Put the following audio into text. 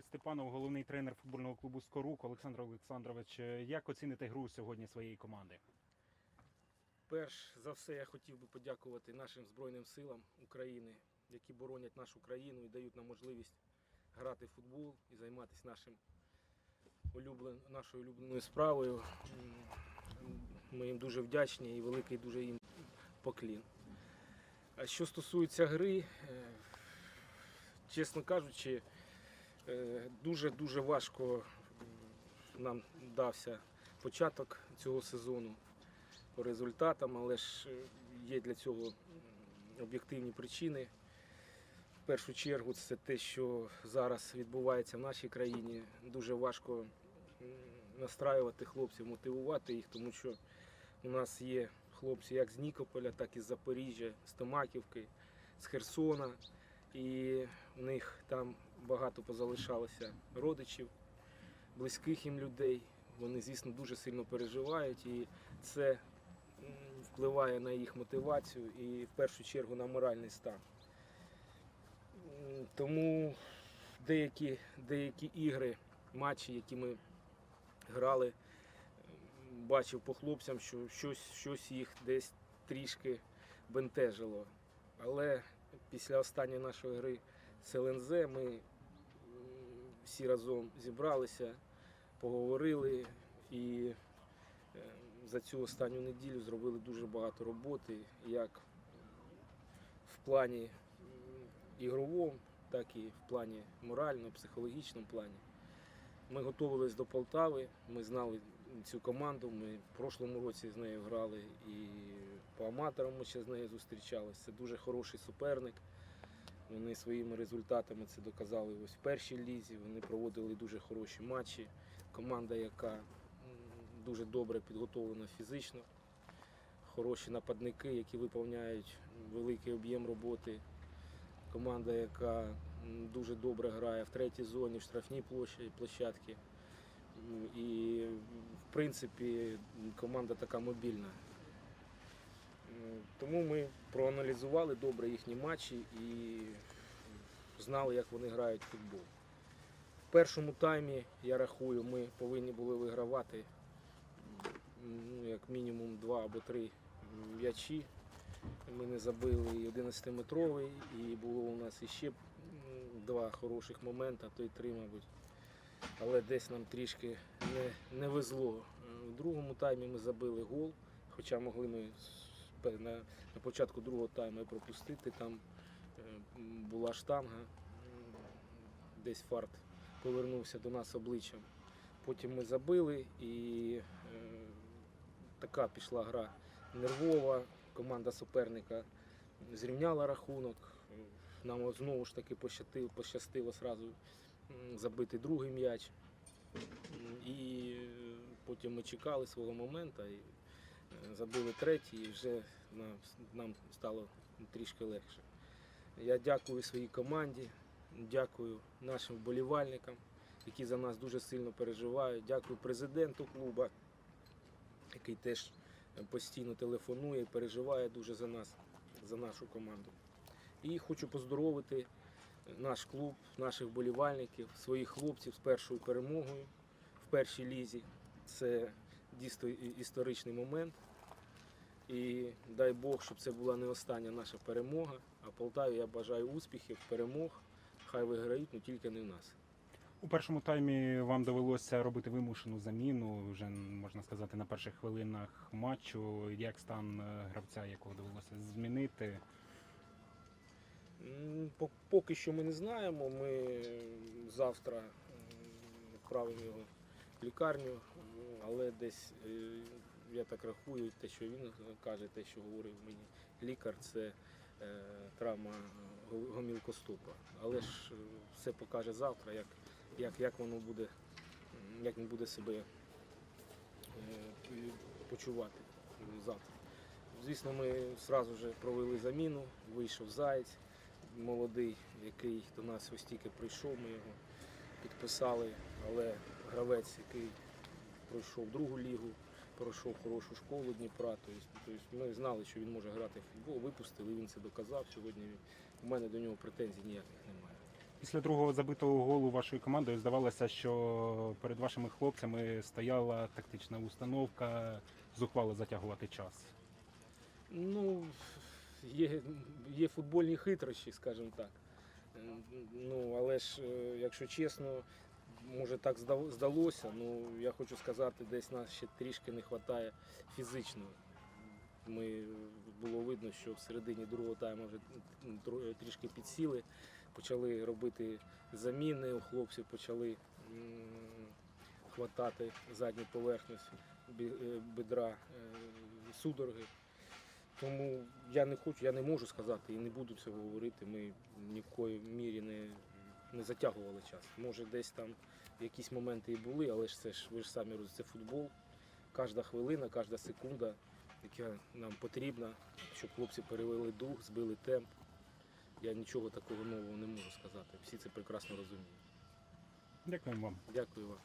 Степанов, головний тренер футбольного клубу Скорук. Олександр Олександрович, як оціните гру сьогодні своєї команди? Перш за все, я хотів би подякувати нашим Збройним силам України, які боронять нашу країну і дають нам можливість грати в футбол і займатися нашим улюблен... нашою улюбленою справою. Ми їм дуже вдячні і великий дуже їм поклін. А що стосується гри, е, чесно кажучи, дуже-дуже важко нам дався початок цього сезону по результатам, але ж е, є для цього об'єктивні причини. В першу чергу це те, що зараз відбувається в нашій країні. Дуже важко настраювати хлопців, мотивувати їх, тому що у нас є хлопці як з Нікополя, так і з Запоріжжя, з Томаківки, з Херсона. І в них там багато позалишалося родичів, близьких їм людей. Вони, звісно, дуже сильно переживають, і це впливає на їх мотивацію і в першу чергу на моральний стан. Тому деякі, деякі ігри, матчі, які ми грали, бачив по хлопцям, що щось, щось їх десь трішки бентежило. Але після останньої нашої гри ЛНЗ ми всі разом зібралися, поговорили і е, за цю останню неділю зробили дуже багато роботи, як в плані ігровому, так і в плані морально-психологічному плані. Ми готувалися до Полтави, ми знали цю команду. Ми в прошлому році з нею грали і по аматорам ми ще з нею зустрічалися. Це дуже хороший суперник. Вони своїми результатами це доказали ось в першій лізі. Вони проводили дуже хороші матчі. Команда, яка дуже добре підготовлена фізично, хороші нападники, які виповняють великий об'єм роботи. Команда, яка дуже добре грає в третій зоні, в штрафній площі, площадці. І, в принципі, команда така мобільна. Тому ми проаналізували добре їхні матчі і знали, як вони грають в футбол. В першому таймі, я рахую, ми повинні були вигравати ну, як мінімум два або три м'ячі. Ми не забили і 11-метровий, і було у нас іще два хороших моменти, то й три, мабуть. Але десь нам трішки не, не везло. Е, У другому таймі ми забили гол, хоча могли ми на, на початку другого тайму пропустити. Там е, була штанга, десь фарт повернувся до нас обличчям. Потім ми забили і е, така пішла гра нервова. Команда суперника зрівняла рахунок. Нам знову ж таки пощастило, пощастило сразу забити другий м'яч. І потім ми чекали свого моменту забили третій, і вже нам, стало трішки легше. Я дякую своїй команді, дякую нашим вболівальникам, які за нас дуже сильно переживають. Дякую президенту клубу, який теж постійно телефонує і переживає дуже за нас, за нашу команду. І хочу поздоровити наш клуб, наших вболівальників, своїх хлопців з першою перемогою в першій лізі. Це дійсно історичний момент. І дай Бог, щоб це була не остання наша перемога. А Полтаві я бажаю успіхів, перемог. Хай виграють, але тільки не в нас. У першому таймі вам довелося робити вимушену заміну, вже можна сказати, на перших хвилинах матчу. Як стан е, гравця, якого довелося змінити? Поки що ми не знаємо. Ми завтра відправимо його лікарню, але десь е, я так рахую, те, що він каже, те, що говорив мені лікар, це е, травма го- гомілкостопа. Але ж е, все покаже завтра, як, як, як воно буде, як він буде себе почувати завтра. Звісно, ми одразу вже провели заміну, вийшов Заєць, молодий, який до нас ось тільки прийшов, ми його підписали, але гравець, який пройшов другу лігу, пройшов хорошу школу Дніпра. Тобто, ми знали, що він може грати в футбол, випустили, він це доказав. Сьогодні у мене до нього претензій ніяких немає. Після другого забитого голу вашою командою здавалося, що перед вашими хлопцями стояла тактична установка зухвало затягувати час. Ну, є, є футбольні хитрощі, скажімо так. Е, Ну, але ж, е, якщо чесно, може так здалося, ну я хочу сказати, десь нас ще трішки не вистачає фізично. Ми було видно, що в середині другого тайму вже трішки підсіли, почали робити заміни у хлопців, почали хватати задню поверхність е, бедра е, судороги. Тому я не хочу, я не можу сказати і не буду цього говорити. Ми ні в коїй мірі не, не затягували час. Може, десь там якісь моменти і були, але ж це ж ви ж самі розумієте, це футбол. Кожна хвилина, кожна секунда, яка нам потрібна, щоб хлопці перевели дух, збили темп. Я нічого такого нового не можу сказати. Всі це прекрасно розуміють. Дякую вам. Дякую вам.